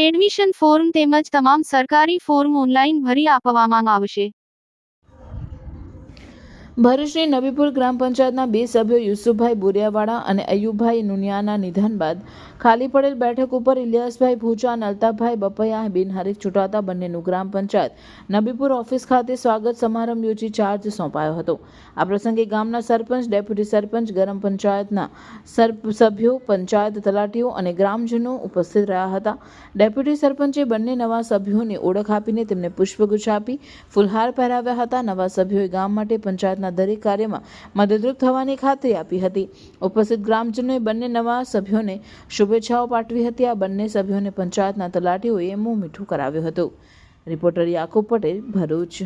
Admission form તેમજ તમામ સરકારી ફોર્મ ઓનલાઈન ભરી આપવામાં આવશે. ભરૂચની નબીપુર ગ્રામ પંચાયતના બે સભ્યો યુસુફભાઈ બોરિયાવાડા અને અયુબભાઈ નુનિયાના નિધન બાદ ખાલી પડેલ બેઠક ઉપર ઇલિયાસભાઈ ભૂચા અને અલ્તાફભાઈ બપૈયા બિનહરીફ ચૂંટાતા બંનેનું ગ્રામ પંચાયત નબીપુર ઓફિસ ખાતે સ્વાગત સમારંભ યોજી ચાર્જ સોંપાયો હતો. આ પ્રસંગે ગામના સરપંચ, ડેપ્યુટી સરપંચ, ગ્રામ પંચાયતના સભ્યો, પંચાયત તલાટીઓ અને ગ્રામજનો ઉપસ્થિત રહ્યા હતા. ડેપ્યુટી સરપંચે બંને નવા સભ્યોને ઓળખ આપીને તેમને પુષ્પગુચ્છ આપી ફુલહાર પહેરાવ્યા હતા. નવા સભ્યોએ ગામ માટે પંચાયતના દરેક કાર્યમાં મદદરૂપ થવાની ખાતરી આપી હતી. ઉપસ્થિત ગ્રામજનોએ બંને નવા સભ્યોને શુભેચ્છાઓ પાઠવી હતી. આ બંને સભ્યોને પંચાયતના તલાટીઓએ મોં મીઠું કરાવ્યું હતું. રિપોર્ટર યાકુબ પટેલ ભરૂચ.